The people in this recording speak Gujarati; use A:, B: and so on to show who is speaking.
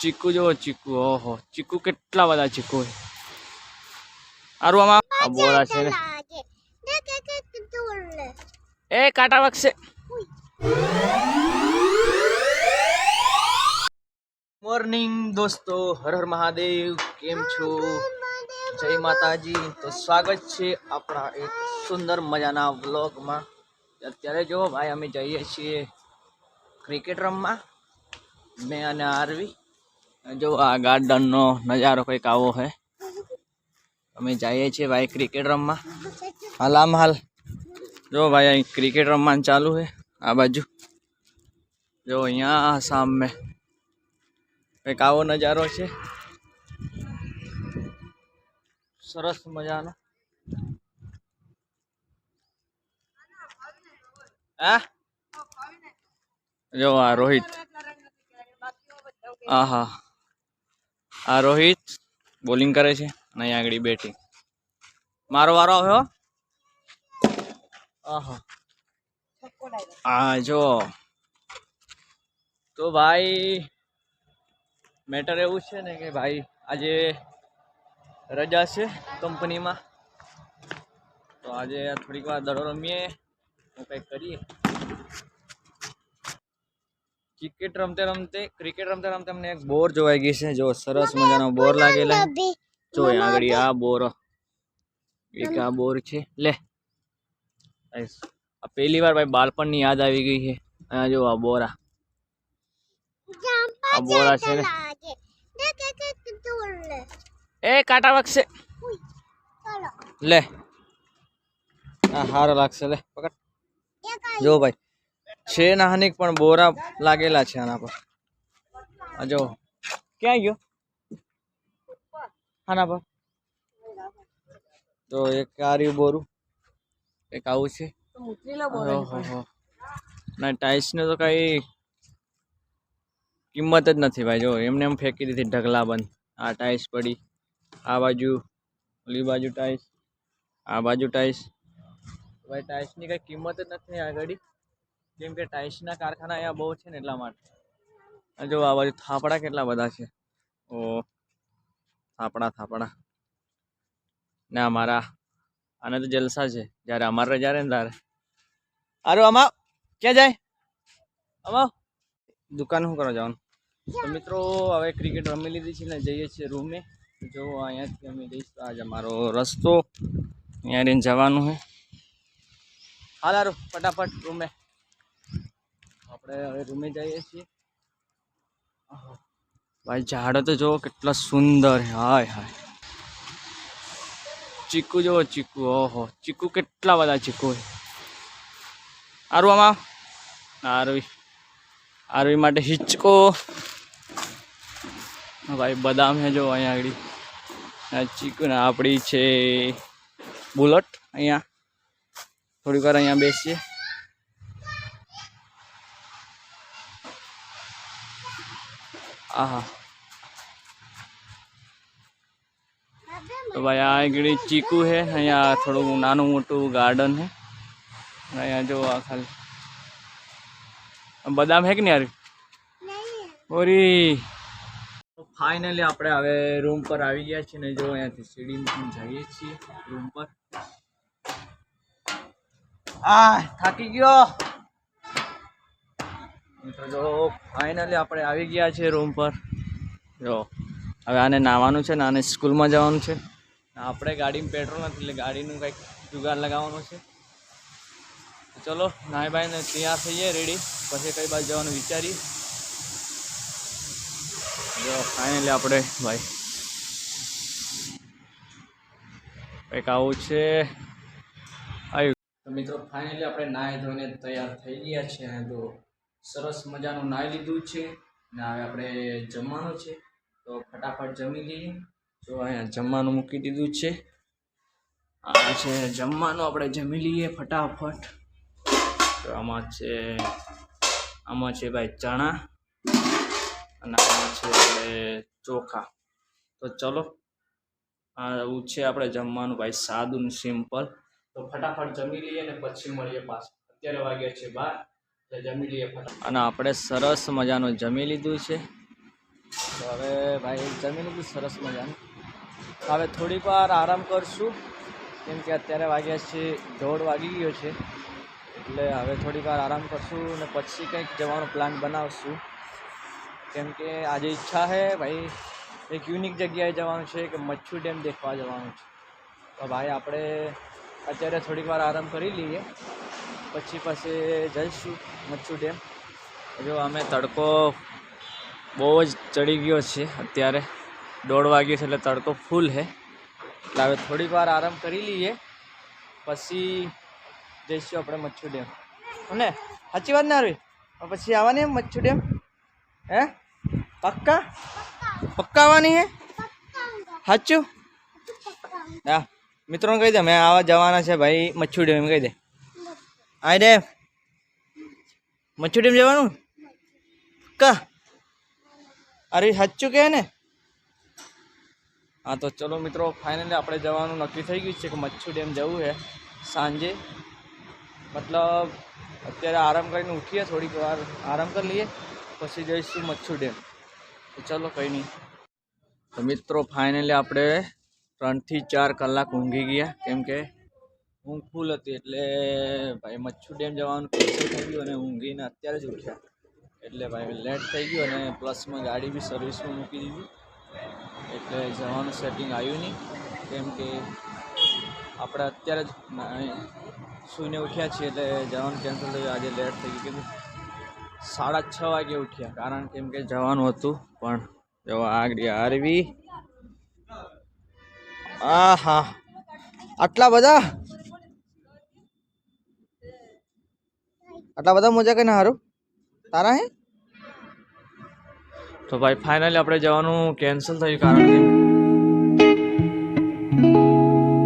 A: ચીકુ જુઓ ચીકુ ઓહો ચીકુ કેટલા બધા ચીકુ હોય આરું આમાં આ બોરા છે ને. એ કાંટા વાગશે મોર્નિંગ દોસ્તો. હર હર મહાદેવ. કેમ છો? જય માતાજી. તો સ્વાગત છે આપણા એક સુંદર મજાના વ્લોગમાં. અત્યારે જો ભાઈ અમે જઈએ છીએ ક્રિકેટ રમવા. મેં અને આરવી. જો આ ગાર્ડનનો નજારો કંઈક આવો છે અમે જઈએ છીએ ભાઈ ક્રિકેટ રમવા. હાલ, આમ હાલ. જો ભાઈ, અહીં ક્રિકેટ રમવાનું ચાલુ છે આ બાજુ. જો અહીંયા સામે કંઈક આવો નજારો છે. સરસ મજાનો. હા? જો આ રોહિત. આહા. આ રોહિત બોલિંગ કરે છે અને અહીંયા આગળ બેટિંગ મારો વારો આવ્યો? આહા. આ જો. તો ભાઈ મેટર એવું છે ને કે ભાઈ, આજે રજા છે કંપનીમાં તો આજે થોડીક વાર દડો રમીએ, હું કંઈક કરીએ. ક્રિકેટ રમતે રમતે ક્રિકેટ રમતે રમતે અમને એક બોર જોવાઈ ગઈ છે જો સરસ મજાનો બોર લાગેલા જો અહીંયા આગળ આ બોર એક આ બોર છે લે આઈસ. આ પહેલી વાર ભાઈ બાળપણની યાદ આવી ગઈ છે અહીંયા જો આ બોરા આ બોરા છે ને એ કાંટા વાગશે લે આ હારો લાગશે લે પકડ જો ભાઈ છે નાની પણ બોરા લાગેલા છે આના પર. જો. ક્યાં ગયો? આના પર. તો એક આ રહ્યું બોરું. એક આવું છે. ના, ટાઈલ્સને તો કઈ કિંમત જ નથી ભાઈ, જો, એમને એમ ફેંકી દીધી ઢગલા બંધ. આ ટાઈલ્સ પડી. આ બાજુ, ઓલી બાજુ ટાઈલ્સ. આ બાજુ ટાઈલ્સ. ભાઈ ટાઇલ્સની કઈ કિંમત જ નથી આગળ. કેમ કે ટાઈલ્સના કારખાના અહીંયા બહુ છે ને એટલા માટે. જો આ બાજુ થાપડા કેટલા બધા છે. ઓ, થાપડા થાપડા. ને અમારા, આને તો જલસા છે. જ્યારે અમારે રજા રહે ને ત્યારે અરે આમાં ક્યાં જાય? આમાં દુકાન શું કરવા જવાનું? તો મિત્રો, હવે ક્રિકેટ રમી લીધી છે ને, જઈએ છીએ રૂમે. જો, અહીંયાથી અમે જઈશું. આજે અમારો રસ્તો. અહીંયા રહીને જવાનું છે. હાલ, હારું. ફટાફટ રૂમે. આપણે હવે રૂમે જઈએ છીએ. ભાઈ, ઝાડો તો જુઓ કેટલા સુંદર હાય હાય. ચીકુ જુઓ, ચીકુ. ઓહો, ચીકુ કેટલા બધા ચીકુ આરું આમાં? આરવી. આરવી માટે હિચકો. ભાઈ, બદામ હે જો અહીંયા આગળ. ચીકુ ને આપણી છે બુલેટ અહીંયા. થોડીક વાર અહીંયા બેસીએ. આહા. તો ભાઈ આ આગળ ચીકુ હે, અહીંયા થોડું નાનું મોટું ગાર્ડન હે. અહીંયા જો આ ખાલી. બદામ હે કે નહીં ઓરી. ફાઇનલી આપણે હવે રૂમ પર આવી ગયા છીએ ને જો અહીંયાથી સીડીથી જઈએ છીએ રૂમ પર. આ થાકી ગયો. મિત્રો, જો ફાઇનલી આપણે આવી ગયા છીએ રૂમ પર. જો, હવે આને નાવાનું છે ને આને સ્કૂલમાં જવાનું છે. આપણે ગાડીમાં પેટ્રોલ નથી, એટલે ગાડીનું કંઈક જુગાર લગાવવાનું છે. ચલો નાય ભાઈ ને તૈયાર થઈએ રેડી પછી કઈ બાજુ જવાનું વિચારી જો ફાઇનલી આપણે, ભાઈ. કંઈક આવું છે. આવ્યું મિત્રો ફાઇનલી આપણે નાહી ધોઈને તૈયાર થઈ ગયા છે અને તો સરસ મજાનું નાહી લીધું છે. ને હવે આપણે જમવાનું છે. તો ફટાફટ જમી લઈએ. જો અહીંયા જમવાનું મૂકી દીધું છે. આ છે જમવાનું. આપણે જમી લઈએ ફટાફટ. તો આમાં છે આમાં છે ભાઈ ચણા અને આમાં છે ચોખા. તો ચલો, આવું છે આપણે જમવાનું ભાઈ. સાદું સિમ્પલ. તો ફટાફટ જમી લઈએ ને પછી મળીએ પાછા. અત્યારે વાગ્યા છે બાર. અને આપણે સરસ મજાનું જમી લીધું છે. તો હવે ભાઈ, જમી લીધું સરસ મજાનું. હવે થોડીક વાર આરામ કરશું, કેમ કે અત્યારે વાગ્યા છે દોઢ વાગી ગયો છે. એટલે હવે થોડીક વાર આરામ કરશું ને પછી કંઈક જવાનો પ્લાન બનાવશું. કેમ કે આજે ઈચ્છા છે ભાઈ, એક યુનિક જગ્યાએ જવાનું છે કે મચ્છુ ડેમ દેખવા જવાનું છે. તો ભાઈ, આપણે અત્યારે થોડીક વાર આરામ કરી લઈએ. પછી પછી જઈશું મચ્છુ ડેમ. જો અમે તડકો બહુ જ ચડી ગયો છે અત્યારે. દોઢ વાગ્યો છે એટલે તડકો ફૂલ છે. એટલે હવે થોડીક વાર આરામ કરી લઈએ. પછી જઈશું આપણે મચ્છુ ડેમ. ને સાચી વાત ના આવી પછી આવવાની એમ મચ્છુ ડેમ? હે? પક્કા? પક્કા આવવાની હે? સાચું? હા. મિત્રોને કહી દે મેં આવા જવાના છે ભાઈ મચ્છુ ડેમ કહી દે. આય દે મચ્છુ ડેમ જવાનું? કા. અરે સાચું કે ને? હા, તો ચલો મિત્રો ફાઇનલી આપણે જવાનું નક્કી થઈ ગયું છે કે મચ્છુ ડેમ જવું છે સાંજે. મતલબ, અત્યારે આરામ કરીને ઉઠીએ થોડીક વાર. આરામ કરી લઈએ, પછી જઈશું મચ્છુ ડેમ. તો ચલો કંઈ નહીં. તો મિત્રો ફાઇનલી આપણે ત્રણથી ચાર કલાક ઊંઘી ગયા. કેમ કે ઊંઘ ફૂલ હતી એટલે ભાઈ મચ્છુ ડેમ જવાનું કેન્સલ થઈ ગયું અને ઊંઘીને અત્યારે જ ઉઠ્યા. એટલે ભાઈ લેટ થઈ ગયું અને પ્લસમાં ગાડી બી સર્વિસમાં મૂકી દીધી. એટલે જવાનું સેટિંગ આવ્યું નહીં. કેમ કે આપણે અત્યારે જ સૂઈને ઉઠ્યા છીએ એટલે જવાનું કેન્સલ થયું આજે લેટ થઈ ગયું. સાડા છ વાગે ઉઠ્યા. કારણ કેમ કે જવાનું હતું, પણ જવા આગળ આરવી આ હા આટલા બધા? આટલા બધા મોજા કઈ હારું? તારા હે? તો ભાઈ ફાઇનલી આપણે જવાનું કેન્સલ થયું કારણ કે